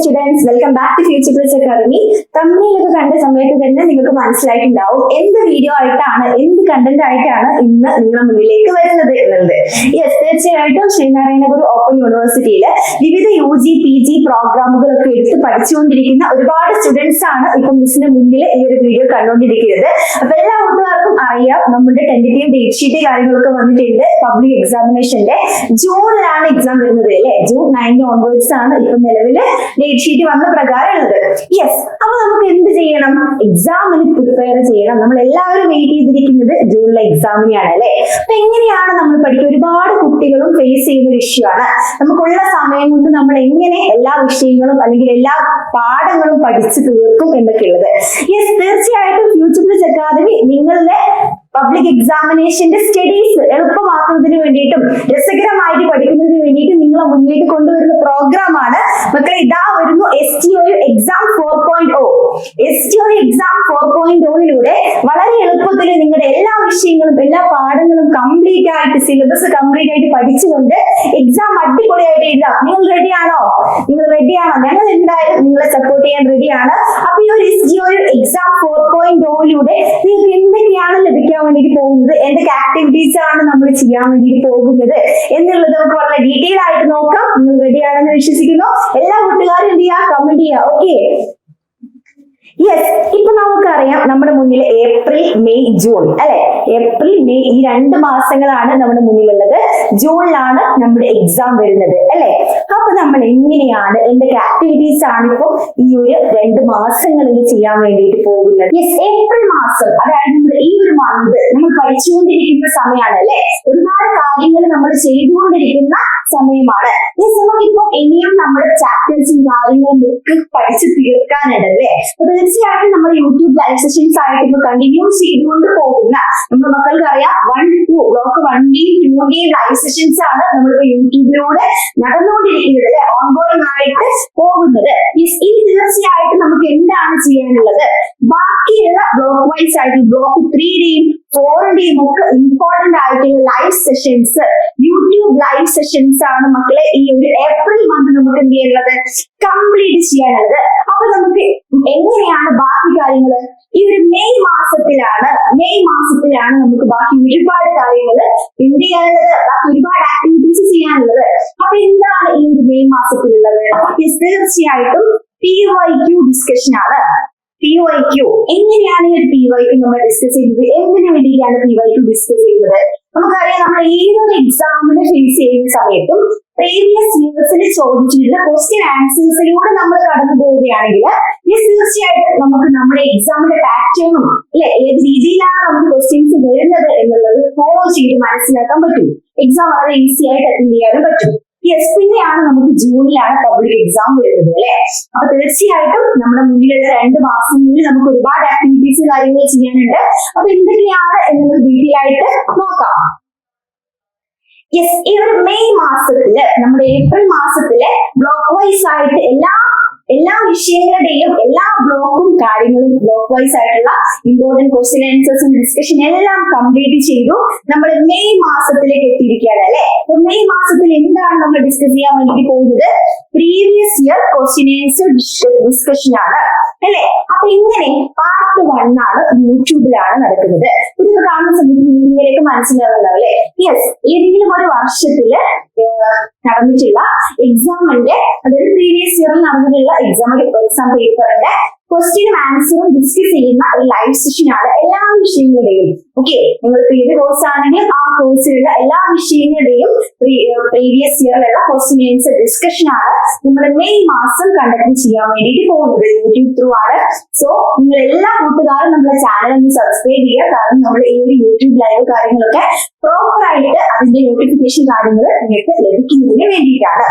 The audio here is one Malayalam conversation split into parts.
Students welcome back to future plus academy തമ്മിലൊക്കെ കണ്ട സമയത്ത് തന്നെ നിങ്ങൾക്ക് മനസ്സിലായിട്ടുണ്ടാവും എന്ത് വീഡിയോ ആയിട്ടാണ് എന്ത് കണ്ടന്റ് ആയിട്ടാണ് ഇന്ന് നിങ്ങളുടെ മുന്നിലേക്ക് വരുന്നത് എന്നുള്ളത്. യെസ് തീർച്ചയായിട്ടും ശ്രീനാരായണ ഗുരു ഓപ്പൺ യൂണിവേഴ്സിറ്റിയിൽ വിവിധ യു ജി പി ജി പ്രോഗ്രാമുകളൊക്കെ എടുത്ത് പഠിച്ചുകൊണ്ടിരിക്കുന്ന ഒരുപാട് സ്റ്റുഡൻസ് ആണ് ഇപ്പൊ മിസ്സിന് മുന്നിൽ ഈ ഒരു വീഡിയോ കണ്ടുകൊണ്ടിരിക്കുന്നത്. അപ്പൊ എല്ലാ കൂട്ടുകാർക്കും അറിയാം നമ്മുടെ ടെന്റേറ്റീവ് ഡേറ്റ് ഷീറ്റ് കാര്യങ്ങളൊക്കെ വന്നിട്ടുണ്ട് പബ്ലിക് എക്സാമിനേഷന്റെ ജൂണിലാണ് എക്സാം വരുന്നത് അല്ലെ? ജൂൺ നയൻ ഓൺവേർഡ്സ് ആണ് ഇപ്പൊ നിലവിൽ. ഡേറ്റ് ഷീറ്റ് വന്ന പ്രകാരം ഉള്ളത് യെസ് അപ്പൊ നമുക്ക് എന്ത് ചെയ്യണം? എക്സാമിന് പ്രിപ്പയർ ചെയ്യണം. നമ്മൾ എല്ലാവരും വെയിറ്റ് ചെയ്തിരിക്കുന്നത് ജൂണിലെ എക്സാമിനെയാണ് അല്ലെ? അപ്പൊ എങ്ങനെയാണ് നമ്മൾ പഠിക്കുക? ഒരുപാട് കുട്ടികളും ഫേസ് ചെയ്യുന്ന ഒരു ഇഷ്യൂ ആണ്. നമുക്കുള്ള സമയം കൊണ്ട് നമ്മൾ എങ്ങനെ എല്ലാ വിഷയങ്ങളും അല്ലെങ്കിൽ എല്ലാ പാഠങ്ങളും പഠിച്ചു തീർക്കും എന്നൊക്കെ ഉള്ളത് യെസ് തീർച്ചയായിട്ടും ഫ്യൂച്ചർ അക്കാദമി നിങ്ങളുടെ പബ്ലിക് എക്സാമിനേഷന്റെ സ്റ്റഡീസ് എളുപ്പമാക്കുന്നതിന് വേണ്ടിയിട്ടും രസകരമായിട്ട് പഠിക്കുന്നതിന് വേണ്ടിയിട്ടും നിങ്ങളെ മുന്നിലേക്ക് കൊണ്ടുവരുന്ന പ്രോഗ്രാം ആണ്. മക്കളെ ഇതാ വരുന്നു S T O exam four point O S T O exam four point ഒയിലൂടെ വളരെ എളുപ്പത്തിൽ നിങ്ങളുടെ എല്ലാ വിഷയങ്ങളും എല്ലാ പാഠങ്ങളും കംപ്ലീറ്റ് ആയിട്ട് സിലബസ് കംപ്ലീറ്റ് ആയിട്ട് പഠിച്ചുകൊണ്ട് എക്സാം അടിപൊളിയായിട്ട് എഴുതാം. നിങ്ങൾ റെഡിയാണോ നിങ്ങൾ റെഡിയാണോ ഞങ്ങൾ എന്തായാലും നിങ്ങളെ സപ്പോർട്ട് ചെയ്യാൻ റെഡിയാണ് അപ്പൊ ഈ ഒരു S T O exam four point ഒയിലൂടെ നിങ്ങൾക്ക് എന്തൊക്കെയാണ് ലഭിക്കാൻ വേണ്ടിയിട്ട് പോകുന്നത് എന്തൊക്കെ ആക്ടിവിറ്റീസ് ആണ് നമ്മൾ ചെയ്യാൻ വേണ്ടിയിട്ട് പോകുന്നത് എന്നുള്ളത് നമുക്ക് വളരെ ഡീറ്റെയിൽ ആയിട്ട് നോക്കാം. നിങ്ങൾ റെഡി ആണെന്ന് വിശ്വസിക്കുന്നു. എല്ലാ കൂട്ടുകാരും എന്ത് ചെയ്യുക കമന്റ് ചെയ്യുക ഓക്കെ യെസ് ഇപ്പൊ നമുക്കറിയാം നമ്മുടെ മുന്നിൽ ഏപ്രിൽ മെയ് ജൂൺ അല്ലെ? ഏപ്രിൽ മെയ് ഈ രണ്ട് മാസങ്ങളാണ് നമ്മുടെ മുന്നിലുള്ളത്. ജൂണിലാണ് നമ്മുടെ എക്സാം വരുന്നത് അല്ലെ? അപ്പൊ നമ്മൾ എങ്ങനെയാണ് എന്തൊക്കെ ആക്ടിവിറ്റീസ് ആണ് ഇപ്പൊ ഈ ഒരു രണ്ട് മാസങ്ങളിൽ ചെയ്യാൻ വേണ്ടിയിട്ട് പോകുന്നത്? യെസ് ഏപ്രിൽ മാസം അതായത് നമ്മുടെ ഈ ഒരു മന്ത് നമ്മൾ പഠിച്ചുകൊണ്ടിരിക്കുന്ന സമയമാണ് അല്ലെ? ഒരുപാട് കാര്യങ്ങൾ നമ്മൾ ചെയ്തുകൊണ്ടിരിക്കുന്ന സമയമാണ്. യെസ് നമുക്കിപ്പോ ഇനിയും നമ്മുടെ ചാപ്റ്റേഴ്സും കാര്യങ്ങളും ഒക്കെ പഠിച്ചു തീർക്കാനുണ്ട് അല്ലേ? തീർച്ചയായിട്ടും നമ്മൾ യൂട്യൂബ് ലൈവ് സെഷൻസ് ആയിട്ട് ഇപ്പൊ കണ്ടിന്യൂ ചെയ്തുകൊണ്ട് പോകുന്ന നമ്മുടെ മക്കൾക്ക് അറിയാം വൺ ടു ബ്ലോക്ക് വണ്ടിയും ടൂന്റെയും ലൈവ് സെഷൻസ് ആണ് നമ്മളിപ്പോ യൂട്യൂബിലൂടെ നടന്നുകൊണ്ടിരിക്കുന്നത് അല്ലെ? ഓൺഗോയിങ് ആയിട്ട് പോകുന്നത്. ഇനി തീർച്ചയായിട്ടും നമുക്ക് എന്താണ് ചെയ്യാനുള്ളത്? ബാക്കിയുള്ള ബ്ലോക്ക് വൈസ് ആയിട്ട് ബ്ലോക്ക് ത്രീയുടെയും ഫോറിന്റെയും ഒക്കെ ഇമ്പോർട്ടന്റ് ആയിട്ടുള്ള live sessions YouTube live sessions ആണ് മക്കളെ ഈ ഒരു ഏപ്രിൽ മന്ത് നമുക്ക് എന്ത് ചെയ്യാനുള്ളത്? കംപ്ലീറ്റ് ചെയ്യാനുള്ളത്. അപ്പൊ നമുക്ക് എങ്ങനെയാണ് ബാക്കി കാര്യങ്ങൾ? ഈ ഒരു മെയ് മാസത്തിലാണ് മെയ് മാസത്തിലാണ് നമുക്ക് ബാക്കി ഒരുപാട് കാര്യങ്ങൾ എന്ത് ചെയ്യാനുള്ളത്? ബാക്കി ഒരുപാട് ആക്ടിവിറ്റീസ് ചെയ്യാനുള്ളത്. അപ്പൊ എന്താണ് ഈ ഒരു മെയ് മാസത്തിലുള്ളത്? തീർച്ചയായിട്ടും പി വൈ ക്യു ഡിസ്കഷൻ ആണ്. വൈ ക്യു എങ്ങനെയാണ് ഈ ഒരു പി വൈ ക്യു നമ്മൾ ഡിസ്കസ് ചെയ്തത് എന്തിനു വേണ്ടിയിട്ടാണ് പി വൈ ക്യു ഡിസ്കസ് ചെയ്തത് നമുക്കറിയാം നമ്മൾ ഏതൊരു എക്സാമിന് ഫേസ് ചെയ്യുന്ന സമയത്തും പ്രീവിയസ് ഇയേഴ്സിൽ ചോദിച്ചിട്ടുള്ള ക്വസ്റ്റ്യൻ ആൻസേഴ്സിലൂടെ നമ്മൾ കടന്നു പോവുകയാണെങ്കിൽ തീർച്ചയായിട്ടും നമുക്ക് നമ്മുടെ എക്സാമിന്റെ പാറ്റേണും അല്ലെ? ഏത് രീതിയിലാണ് നമുക്ക് ക്വസ്റ്റ്യൻസ് വരുന്നത് എന്നുള്ളത് ഫോളോ ചെയ്ത് മനസ്സിലാക്കാൻ പറ്റും. എക്സാം വളരെ ഈസി ആയിട്ട് അറ്റൻഡ് ചെയ്യാനും പറ്റും. യെസ് പിന്നെയാണ് നമുക്ക് ജൂണിലാണ് പബ്ലിക് എക്സാം വരുന്നത് അല്ലെ? അപ്പൊ തീർച്ചയായിട്ടും നമ്മുടെ മുന്നിലുള്ള രണ്ട് മാസങ്ങളിൽ നമുക്ക് ഒരുപാട് ആക്ടിവിറ്റീസ് കാര്യങ്ങൾ ചെയ്യാനുണ്ട്. അപ്പൊ എന്തൊക്കെയാണ് എന്നുള്ളത് ഡീറ്റെയിൽ ആയിട്ട് നോക്കാം. യെസ് ഈ ഒരു മെയ് മാസത്തിൽ നമ്മുടെ ഏപ്രിൽ മാസത്തിൽ ബ്ലോക്ക് വൈസ് ആയിട്ട് എല്ലാ എല്ലാ വിഷയങ്ങളുടെയും എല്ലാ ബ്ലോക്കും കാര്യങ്ങളും ബ്ലോക്ക് വൈസ് ആയിട്ടുള്ള ഇമ്പോർട്ടന്റ് ക്വസ്റ്റ്യൻ ആൻസേഴ്സും ഡിസ്കഷൻ എല്ലാം കംപ്ലീറ്റ് ചെയ്തു. നമ്മൾ മെയ് മാസത്തിലേക്ക് എത്തിയിരിക്കുകയാണ് അല്ലെ? അപ്പൊ മെയ് മാസത്തിൽ എന്താണ് നമ്മൾ ഡിസ്കസ് ചെയ്യാൻ വേണ്ടി പോകുന്നത്? Previous year question answer discussion ആണ്. അല്ലെ? അപ്പൊ ഇങ്ങനെ പാർട്ട് വൺ ആണ് യൂട്യൂബിലാണ് നടക്കുന്നത്. ഇത് കാണുന്ന സമയത്ത് നിങ്ങളിലേക്ക് മനസ്സിലാവുന്നുണ്ടാവും അല്ലെ? യെസ് ഏതെങ്കിലും ഒരു വർഷത്തിൽ നടന്നിട്ടുള്ള എക്സാമിന്റെ അതായത് പ്രീവിയസ് ഇയറിൽ നടന്നിട്ടുള്ള എക്സാം എക്സാം പേപ്പറിന്റെ ക്വസ്റ്റ്യനും ആൻസറും ഡിസ്കസ് ചെയ്യുന്ന ഒരു ലൈവ് സെഷൻ ആണ് എല്ലാ വിഷയങ്ങളുടെയും. ഓക്കെ നിങ്ങൾ ഏത് കോഴ്സ് ആണെങ്കിൽ ആ കോഴ്സിലുള്ള എല്ലാ വിഷയങ്ങളുടെയും പ്രീവിയസ് ഇയറിലുള്ള ക്വസ്റ്റ്യൻ ആൻസർ ഡിസ്കഷൻ ആണ് നമ്മൾ മെയ് മാസം കണ്ടക്ട് ചെയ്യാൻ വേണ്ടിയിട്ട് പോകുന്നത് യൂട്യൂബ് ത്രൂ ആണ്. സോ നിങ്ങൾ എല്ലാ കൂട്ടുകാരും നമ്മുടെ ചാനൽ ഒന്ന് സബ്സ്ക്രൈബ് ചെയ്യുക. കാരണം നമ്മൾ ഈ യൂട്യൂബ് ലൈവ് കാര്യങ്ങളൊക്കെ പ്രോപ്പർ ആയിട്ട് അതിന്റെ നോട്ടിഫിക്കേഷൻ കാര്യങ്ങൾ നിങ്ങൾക്ക് ലഭിക്കുന്നതിന് വേണ്ടിയിട്ടാണ്.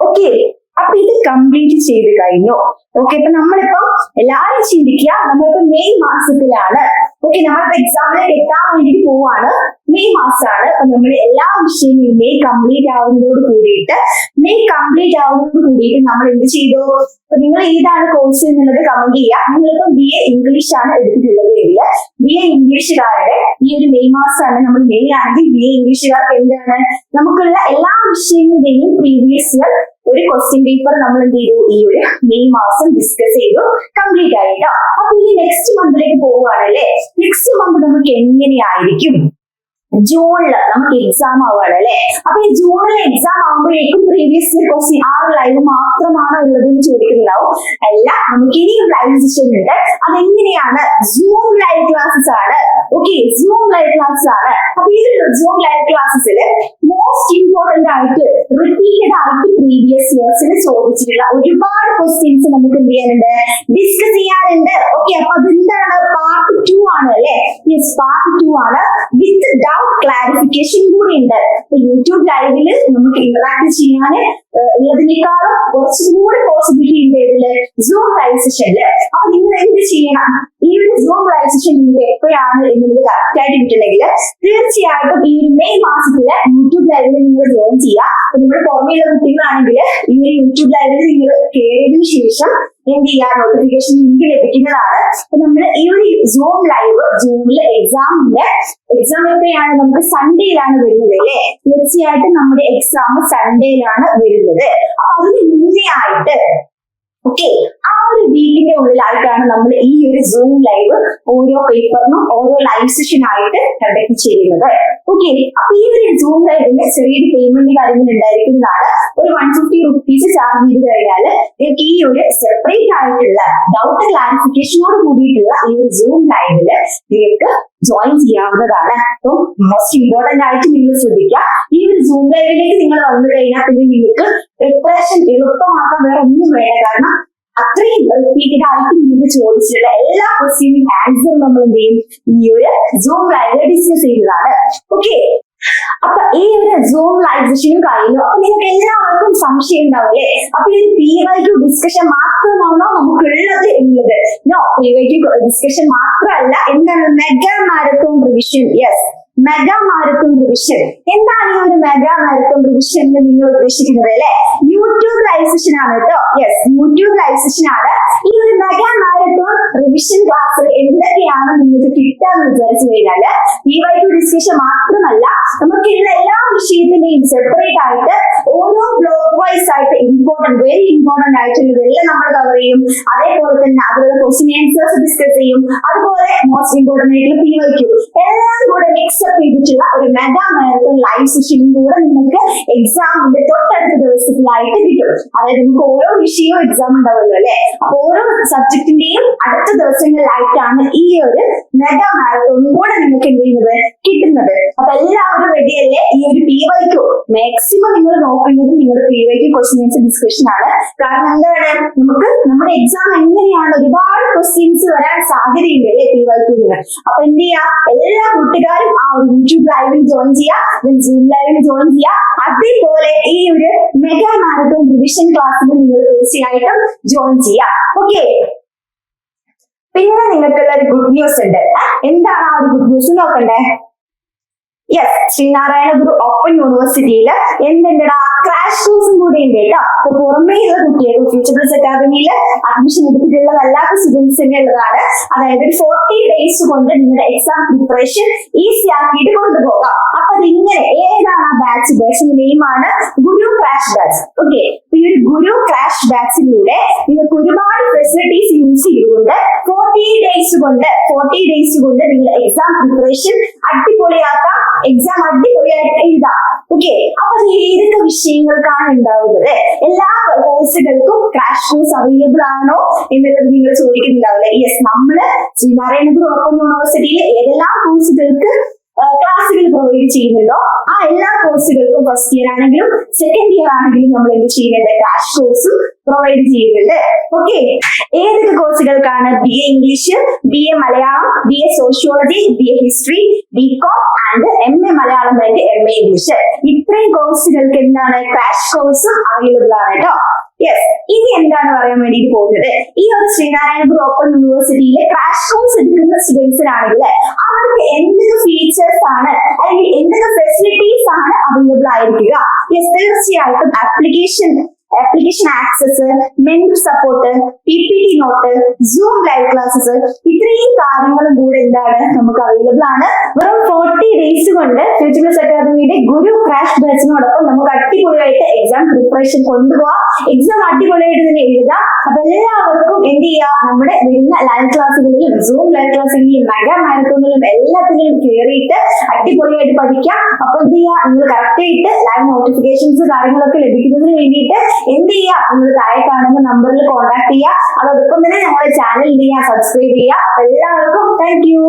ഓക്കെ അപ്പൊ ഇത് കംപ്ലീറ്റ് ചെയ്ത് കഴിഞ്ഞു. ഓക്കെ അപ്പൊ നമ്മളിപ്പോ എല്ലാവരും ചിന്തിക്കുക നമ്മളിപ്പോ മെയ് മാസത്തിലാണ്. ഓക്കെ നമ്മളിപ്പോ എക്സാമിലേക്ക് എത്താൻ വേണ്ടി പോവാണ്. മെയ് മാസമാണ് അപ്പൊ നമ്മൾ എല്ലാ വിഷയങ്ങളും മെയ് കംപ്ലീറ്റ് ആവുന്നതോട് കൂടിയിട്ട് മെയ് കംപ്ലീറ്റ് ആവുന്നതോട് കൂടിയിട്ട് നമ്മൾ എന്ത് ചെയ്തു? അപ്പൊ നിങ്ങൾ ഏതാണ് കോഴ്സ് എന്നുള്ളത് കമന്റ് ചെയ്യുക. നിങ്ങളിപ്പോ ബി എ ഇംഗ്ലീഷ് ആണ് എടുത്തിട്ടുള്ളത് എങ്കിൽ ബി എ ഇംഗ്ലീഷുകാരുടെ ഈ ഒരു മെയ് മാസമാണ് നമ്മൾ മെയ് ആണെങ്കിൽ ബി എ ഇംഗ്ലീഷുകാർക്ക് എന്താണ്? നമുക്കുള്ള എല്ലാ വിഷയങ്ങളുടെയും പ്രീവിയസ് ഇയർ ഒരു ക്വസ്റ്റ്യൻ പേപ്പർ നമ്മൾ എന്ത് ചെയ്തു? ഈ ഒരു മെയ് മാസം ഡിസ്കസ് ചെയ്തു. കംപ്ലീറ്റ് ആയിട്ടോ അപ്പൊ ഇനി നെക്സ്റ്റ് മന്തിലേക്ക് പോവുകയാണല്ലേ? നമുക്ക് എങ്ങനെയായിരിക്കും? ജൂണിൽ നമുക്ക് എക്സാം ആവുകയാണ് അല്ലെ? അപ്പൊ ഈ ജൂണിൽ എക്സാം ആകുമ്പോഴേക്കും പ്രീവിയസ് ഇയർ ക്വസ്റ്റ്യൻ ആ ഒരു ലൈവ് മാത്രമാണോ ഉള്ളതെന്ന് ചോദിക്കുന്നുണ്ടാവും. അല്ല നമുക്ക് ഇനിയും ലൈവ് സെഷൻ ഉണ്ട്. അതെങ്ങനെയാണ്? സൂം ലൈവ് ക്ലാസ്സസ് ആണ്. ഓക്കെ സൂം ലൈവ് ക്ലാസ്സസ് ആണ്. അപ്പൊ ഈ സൂം ലൈവ് ക്ലാസ്സസിൽ ആയിട്ട് റിപ്പീറ്റഡ് ആയിട്ട് പ്രീവിയസ് ഇയേഴ്സിൽ ചോദിച്ചിട്ടുള്ള ഒരുപാട് ക്വസ്റ്റ്യൻസ് നമുക്ക് എന്ത് ചെയ്യാനുണ്ട്? ഡിസ്കസ് ചെയ്യാനുണ്ട്. ഓക്കെ അപ്പൊ അതെന്താണ്? പാർട്ട് ടു ആണ് അല്ലെ? യെസ് പാർട്ട് ടു ആണ്. വിത്ത് ഡൗട്ട് ക്ലാരിഫിക്കേഷൻ കൂടി ഉണ്ട്. അപ്പൊ യൂട്യൂബ് ലൈവിൽ നമുക്ക് ഇന്ററാക്ട് ചെയ്യാൻ ഉള്ളതിനേക്കാളും കുറച്ചും കൂടി പോസിബിലിറ്റി ഉണ്ട് ഇതിൽ. സൂം ലൈവ് സെഷനിൽ അപ്പൊ നിങ്ങൾ എന്ത് ചെയ്യണം? സൂം നിങ്ങൾക്ക് എപ്പോഴാണ് എന്നുള്ളത് കറക്റ്റ് ആയിട്ട് കിട്ടുന്നെങ്കിൽ തീർച്ചയായിട്ടും ഈ ഒരു മെയ് മാസത്തിൽ യൂട്യൂബ് ലൈവിൽ നിങ്ങൾ ജോയിൻ ചെയ്യുക. നിങ്ങൾ പുറമെയുള്ള കുട്ടികളാണെങ്കിൽ ഈ ഒരു യൂട്യൂബ് ലൈവിൽ നിങ്ങൾ കയറിയതിനു ശേഷം എന്ത് ചെയ്യുക? നോട്ടിഫിക്കേഷൻ ലിങ്ക് ലഭിക്കുന്നതാണ്. അപ്പൊ നമ്മൾ ഈ ഒരു സൂം ലൈവ് ജൂണിൽ എക്സാമിന്റെ എക്സാം എപ്പോഴാണ്? നമുക്ക് സൺഡേയിലാണ് വരുന്നത് അല്ലേ? തീർച്ചയായിട്ടും നമ്മുടെ എക്സാം സൺഡേയിലാണ് വരുന്നത്. അപ്പൊ അതിന് മുന്നേ ആയിട്ട് ഓക്കെ ആ ഒരു വീക്കിന്റെ ഉള്ളിലായിട്ടാണ് നമ്മൾ ഈ ഒരു സൂം ലൈവ് ഓരോ പേപ്പറിനും ഓരോ ലൈവ് സെഷൻ ആയിട്ട് കണ്ടക്ട് ചെയ്യുന്നത്. ഓക്കെ അപ്പൊ ഈ ഒരു സൂം ലൈവിന്റെ ചെറിയൊരു പേയ്മെന്റ് കാര്യങ്ങൾ ഉണ്ടായിരിക്കുന്നതാണ്. ഒരു വൺ ഫിഫ്റ്റി റുപ്പീസ് ചാർജ് ചെയ്ത് കഴിഞ്ഞാൽ നിങ്ങൾക്ക് ഈ ഒരു സെപ്പറേറ്റ് ആയിട്ടുള്ള ഡൗട്ട് ക്ലാരിഫിക്കേഷനോട് കൂടിയിട്ടുള്ള ഈ ഒരു സൂം ലൈവിൽ നിങ്ങൾക്ക് ജോയിൻ ചെയ്യാവുന്നതാണ്. അപ്പം മോസ്റ്റ് ഇമ്പോർട്ടന്റ് ആയിട്ട് നിങ്ങൾ ശ്രദ്ധിക്കുക. ഈ ഒരു സൂം ലൈവിലേക്ക് നിങ്ങൾ വന്നു കഴിഞ്ഞാൽ പിന്നെ നിങ്ങൾക്ക് പ്രിപ്പറേഷൻ എളുപ്പമാക്കാൻ വേറെ ഒന്നും വേണ്ട. കാരണം അത്രയും റിപ്പീറ്റഡ് ആയിട്ട് നിങ്ങൾക്ക് ചോദിച്ചിട്ടുള്ള എല്ലാ ക്വസ്റ്റ്യനും ആൻസർ നമ്മൾ എന്ത് ചെയ്യും? ഈ ഒരു സൂം ലൈവിൽ ഡിസ്കസ് ചെയ്തതാണ് ഓക്കെ അപ്പൊ ഈ ഒരു സൂം ലൈവ് സെഷനും അപ്പൊ നിങ്ങൾക്ക് എല്ലാവർക്കും സംശയം ഉണ്ടാവും അല്ലെ? അപ്പൊ ഈ പി വൈ ടു ഡിസ്കഷൻ മാത്രമാണോ നമുക്കുള്ളത് എന്നുള്ളത്? നോ പി വൈ ഡിസ്കഷൻ മാത്രമല്ല. എന്താണ് mega marathon revision yes mega marathon revision എന്താണ് ഈ ഒരു മെഗാ മാരത്തോൺ റിവിഷനിൽ നിങ്ങൾ ഉദ്ദേശിക്കുന്നത് അല്ലെ? യൂട്യൂബ് ലൈസേഷൻ സെഷൻ ആണ് കേട്ടോ. യെസ് യൂട്യൂബ് ലൈസേഷൻ സെഷൻ ആണ് ഈ ഒരു മെഗാ മാരത്തോൺ റിവിഷൻ ക്ലാസ്സിൽ എന്തൊക്കെയാണ് നിങ്ങൾക്ക് കിട്ടാന്ന് വിചാരിച്ചു കഴിഞ്ഞാൽ ഈ വൈകു ഡിസ്കഷൻ മാത്രമല്ല നമുക്കിള്ള എല്ലാ വിഷയത്തിന്റെയും സെപ്പറേറ്റ് ആയിട്ട് ഓരോ ബ്ലോക്ക് വൈസ് ആയിട്ട് ഇമ്പോർട്ടന്റ് വെരി ഇമ്പോർട്ടന്റ് ആയിട്ടുള്ളതെല്ലാം നമ്മൾ കവർ ചെയ്യും. അതേപോലെ തന്നെ അതിലുള്ള ക്വസ്റ്റ്യൻ ആൻസേഴ്സ് ഡിസ്കസ് ചെയ്യും. അതുപോലെ മോസ്റ്റ് ഇമ്പോർട്ടന്റ് ആയിട്ടുള്ള പി വൈ ക്യൂ എല്ലാം കൂടെ മിക്സപ്പ് ചെയ്തിട്ടുള്ള ഒരു മെഗാ മാരത്തോൺ ലൈവ് സെഷനും കൂടെ നിങ്ങൾക്ക് എക്സാമിന്റെ തൊട്ടടുത്ത ദിവസത്തിലായിട്ട് കിട്ടും. അതായത് നമുക്ക് ഓരോ വിഷയവും എക്സാം ഉണ്ടാവുമല്ലോ അല്ലെ? അപ്പൊ ഓരോ സബ്ജക്റ്റിന്റെയും അടുത്ത ദിവസങ്ങളിലായിട്ടാണ് ഈ ഒരു മെഗാ മാരത്തോൺ കൂടെ നിങ്ങൾക്ക് എന്ത് ചെയ്യുന്നത്? കിട്ടുന്നത്. അപ്പൊ എല്ലാവരും റെഡി അല്ലേ? ഈ ഒരു പി വൈക്കോ മാക്സിമം നിങ്ങൾ നോക്കുന്നത് നിങ്ങളുടെ പി വൈക്കു ക്വസ്റ്റ്യൻസ് ഡിസ്കഷൻ ആണ്. കാരണം എന്താണ്? നമുക്ക് നമ്മുടെ എക്സാം എങ്ങനെയാണ് ഒരുപാട് ക്വസ്റ്റ്യൻസ് വരാൻ സാധ്യതയുണ്ട് അല്ലെ പി വൈ വൈക്കുവിന് അപ്പൊ എന്ത് ചെയ്യാ? എല്ലാ കൂട്ടുകാരും ആ ഒരു യൂട്യൂബ് ലൈവിൽ ജോയിൻ ചെയ്യുക സൂം ലൈവിൽ ജോയിൻ ചെയ്യുക അതേപോലെ ഈ ഒരു മെഗാ മാരത്തോൺ റിവിഷൻ ക്ലാസ്സിൽ നിങ്ങൾ തീർച്ചയായിട്ടും ജോയിൻ ചെയ്യുക ഓക്കെ പിന്നെ നിങ്ങൾക്കുള്ള ഒരു ഗുഡ് ന്യൂസ് ഉണ്ട്. എന്താണ് ആ ഒരു ഗുഡ് ന്യൂസ് നോക്കണ്ടേ? യെസ് ശ്രീനാരായണ ഗുരു ഓപ്പൺ യൂണിവേഴ്സിറ്റിയിൽ എന്തുണ്ടടാ? ക്രാഷ് കോഴ്സും കൂടി ഉണ്ട് കേട്ടോ. അപ്പൊ പുറമേയുള്ള കുട്ടികൾ ഫ്യൂച്ചർ പ്ലസ് അക്കാദമിയിൽ അഡ്മിഷൻ എടുത്തിട്ടുള്ളതല്ലാത്ത സ്റ്റുഡൻസിന് ഉള്ളതാണ്. അതായത് ഒരു ഫോർട്ടി ഡേയ്സ് കൊണ്ട് നിങ്ങളുടെ എക്സാം പ്രിപ്പറേഷൻ ഈസി ആക്കിയിട്ട് കൊണ്ടുപോകാം. അപ്പൊ ഇങ്ങനെ ഏതാണ് ആ ബാച്ച് ബാച്ചിന്റെ നെയിമാണ് ഗുരു ക്രാഷ് ബാച്ച് ഓക്കെ ഈ ഒരു ഗുരു ക്രാഷ് ബാച്ചിലൂടെ നിങ്ങൾക്ക് ഒരുപാട് ഫെസിലിറ്റീസ് യൂസ് ചെയ്തുകൊണ്ട് ഫോർട്ടി ഡേയ്സ് കൊണ്ട് ഫോർട്ടി ഡേയ്സ് കൊണ്ട് നിങ്ങൾ എക്സാം പ്രിപ്പറേഷൻ അടിപൊളിയാക്കാം. എക്സാം അടിപൊളിയായിട്ട് എഴുതാം. ഓക്കെ അപ്പൊ ഏതൊക്കെ വിഷയങ്ങൾക്കാണ് ഉണ്ടാവുന്നത്? എല്ലാ കോഴ്സുകൾക്കും ക്രാഷ് കോഴ്സ് അവൈലബിൾ ആണോ എന്നുള്ളത് നിങ്ങൾ ചോദിക്കുന്നുണ്ടാവില്ല? യെസ് നമ്മൾ ശ്രീനാരായണഗുരു ഓപ്പൺ യൂണിവേഴ്സിറ്റിയിലെ ഏതെല്ലാം കോഴ്സുകൾക്ക് ക്ലാസ്സുകൾ പ്രൊവൈഡ് ചെയ്യുന്നുണ്ടോ? ആ എല്ലാ കോഴ്സുകൾക്കും ഫസ്റ്റ് ഇയർ ആണെങ്കിലും സെക്കൻഡ് ഇയർ ആണെങ്കിലും നമ്മൾ എന്ത് ചെയ്യുന്നുണ്ട് ക്രാഷ് കോഴ്സും പ്രൊവൈഡ് ചെയ്യുന്നുണ്ട്. ഓക്കെ ഏതൊക്കെ കോഴ്സുകൾക്കാണ് B A English B A Malayalam B A sociology B A history B com and M A Malayalam and M A English ഇത്രയും കോഴ്സുകൾക്ക് എന്താണ്? ക്രാഷ് കോഴ്സും അവൈലബിൾ ആണ് കേട്ടോ യെസ് ഇനി എന്താണ് പറയാൻ വേണ്ടിയിട്ട് പോകുന്നത്? ഈ ഒരു ശ്രീനാരായണപുരം ഓപ്പൺ യൂണിവേഴ്സിറ്റിയിലെ ക്രാഷ് കോഴ്സ് എടുക്കുന്ന സ്റ്റുഡൻസിനാണെങ്കിൽ അവർക്ക് എന്തൊക്കെ ഫീച്ചേഴ്സ് ആണ്? അല്ലെങ്കിൽ എന്തൊക്കെ ഫെസിലിറ്റീസ് ആണ് അവൈലബിൾ ആയിരിക്കുക? യെസ് തീർച്ചയായിട്ടും application application access mentor support P P T note zoom live classes ഇത്രയും കാര്യങ്ങളും കൂടെ എന്താണ് നമുക്ക് അവൈലബിൾ ആണ്. വെറും ഫോർട്ടി ഡേയ്സ് കൊണ്ട് ഫ്യൂച്ചർ പ്ലസ് അക്കാദമിയുടെ ഗുരു ക്രാഷ് ബാച്ചിനോടൊപ്പം നമുക്ക് അടിപൊളിയായിട്ട് എക്സാം പ്രിപ്പറേഷൻ കൊണ്ടുപോകാം എക്സാം അടിപൊളിയായിട്ട് തന്നെ എഴുതാം. അപ്പൊ എല്ലാവർക്കും എന്ത് ചെയ്യാം? നമ്മുടെ വരുന്ന ലൈവ് ക്ലാസ്സുകളിലും സൂം ലൈവ് ക്ലാസ്സുകളിലും മെഗാ മാരത്തോണിലും എല്ലാത്തിലും കയറിയിട്ട് അടിപൊളിയായിട്ട് പഠിക്കാം. അപ്പൊ എന്ത് ചെയ്യാം? നിങ്ങൾ കറക്റ്റ് ആയിട്ട് ലൈവ് നോട്ടിഫിക്കേഷൻസ് കാര്യങ്ങളൊക്കെ ലഭിക്കുന്നതിന് വേണ്ടിയിട്ട് എന്ത് ചെയ്യുക നിങ്ങൾ താഴെ കാണുന്ന നമ്പറിൽ കോൺടാക്ട് ചെയ്യുക അതോടൊപ്പം തന്നെ ഞങ്ങളുടെ ചാനൽ എന്ത് ചെയ്യുക സബ്സ്ക്രൈബ് ചെയ്യുക അപ്പൊ എല്ലാവർക്കും താങ്ക്